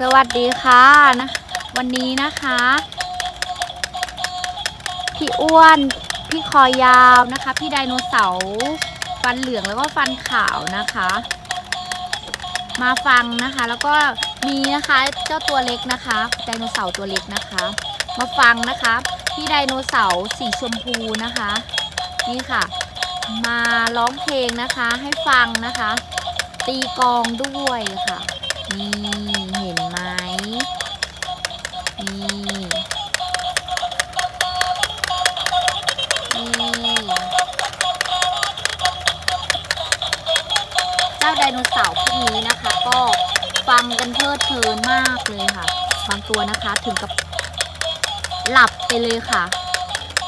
สวัสดีค่ะนะวันนี้นะคะ พี่อ้วนพี่คอยาวนะคะ พี่ไดโนเสาร์ฟันเหลืองแล้วก็ฟันขาวนะคะ มาฟังนะคะ แล้วก็มีนะคะเจ้าตัวเล็กนะคะไดโนเสาร์ตัวเล็กนะคะ มาฟังนะคะ พี่ไดโนเสาร์สีชมพูนะคะ นี่ค่ะ มาร้องเพลงนะคะให้ฟังนะคะ ตีกลองด้วยค่ะนี่ โนเสาร์พวกนี้นะคะ ก็ฟังกันเพลิดเพลินมากเลยค่ะบางตัวนะคะถึงกับหลับไปเลยค่ะ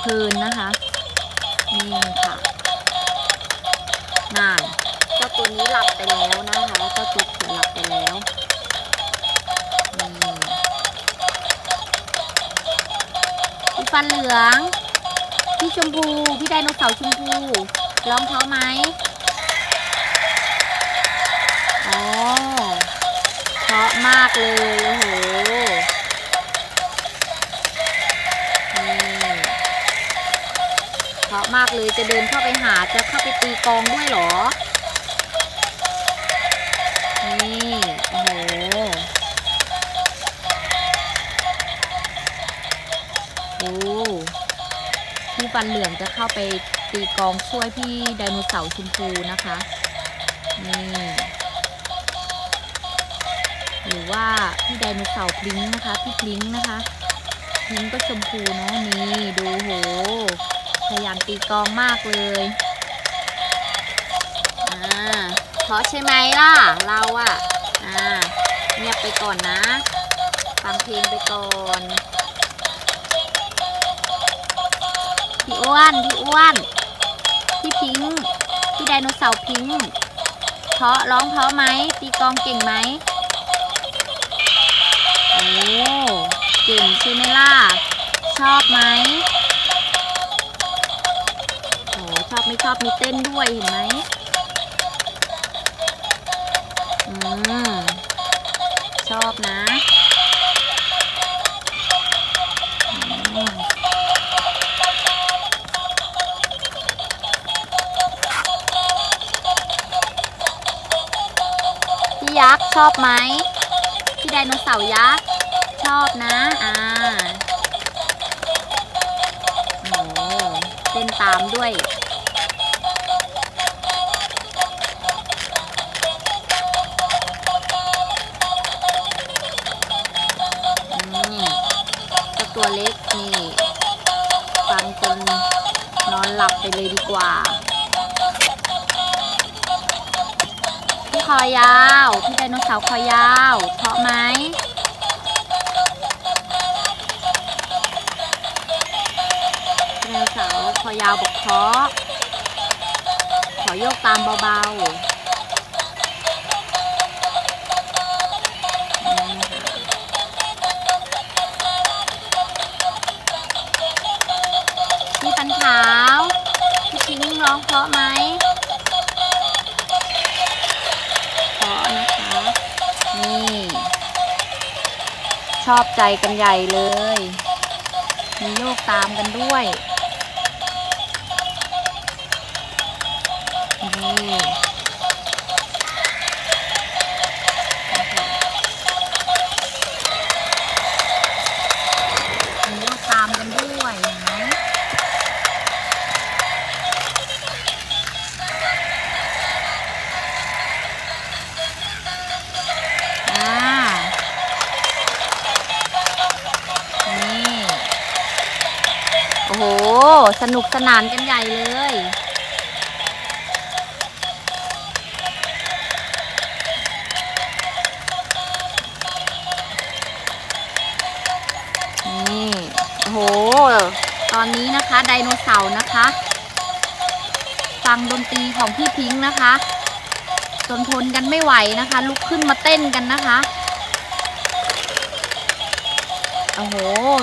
เพลินนะคะนี่ค่ะน่านเจ้าตัวนี้หลับไปแล้วนะคะเจ้าตัวเขียวหลับไปแล้วพี่ฟันเหลือง พี่ชมพู พี่ไดโนเสาร์ชมพู ร้องเพราะไหม อ๋อเพราะมากเลย โอ้โหนี่เพราะมากเลยจะเดินเข้าไปหาจะเข้าไปตีกองด้วยหรอ นี่ โอ้โห โอ้พี่ฟันเหลืองจะเข้าไปตีกองช่วยพี่ไดโนเสาร์ชมพูนะคะ นี่ หรือว่าพี่ไดโนเสาร์พลิงนะคะพี่พลิงนะคะพลิงก็ชมพูเนาะนี่ดูโหพยายามตีกองมากเลยอ่าเพราะใช่ไหมล่ะ เราอะอ่าเงียบไปก่อนนะฟังเพลงไปก่อนพี่อ้วนพี่อ้วนพี่พิงพี่ไดโนเสาร์พิงเพราะร้องเพราะไหมตีกองเก่งไหม เก่งใช่ไหมล่ะ ชอบไหมโอ้ชอบไม่ชอบมีเต้นด้วยเห็นไหมอืมชอบนะพี่ยักษ์ชอบไหมพี่ไดโนเสาร์ยักษ์ ชอบนะ อ่าโอ้เต้นตามด้วยตัวเล็กนี่ฟังจนนอนหลับไปเลยดีกว่าพี่คอยาว พี่ไดโนเสาร์คอยาวเพาะไหม เสาคอยาวบอกเพราะขอโยกตามเบาๆนี่ปันขาวพี่พิงค์ร้องเพราะไหมเพราะนะคะ นี่ ชอบใจกันใหญ่เลย มีโยกตามกันด้วย ตามกันด้วยเห็นไหมอ่า นี่ โอ้โห สนุกสนานกันใหญ่เลย ตอนนี้นะคะ ไดโนเสาร์นะคะ ฟังดนตรีของพี่พิงค์นะคะ จนทนกันไม่ไหวนะคะ ลุกขึ้นมาเต้นกันนะคะโอ้โห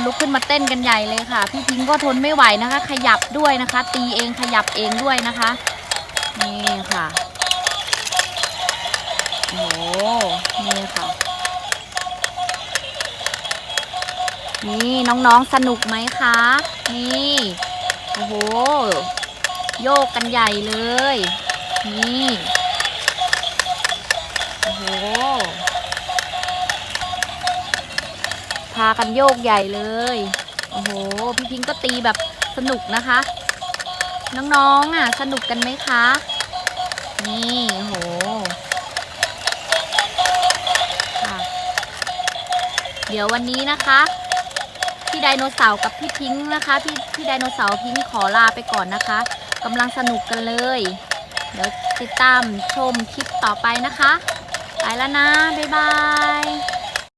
ลุกขึ้นมาเต้นกันใหญ่เลยค่ะ พี่พิงค์ก็ทนไม่ไหวนะคะ ขยับด้วยนะคะ ตีเองขยับเองด้วยนะคะ นี่ค่ะ โอ้โห นี่ค่ะ นี่น้องๆสนุกไหมคะ นี่โอ้โหโยกกันใหญ่เลย นี่โอ้โหพากันโยกใหญ่เลยโอ้โหพี่พิงค์ก็ตีแบบสนุกนะคะ น้องๆอะสนุกกันไหมคะ นี่โอ้โหเดี๋ยววันนี้นะคะ พี่ไดโนเสาร์กับพี่พิงค์นะคะ พี่พี่ไดโนเสาร์พิงค์ขอลาไปก่อนนะคะกำลังสนุกกันเลย เดี๋ยวติดตามชมคลิปต่อไปนะคะ ไปแล้วนะ บ๊ายบาย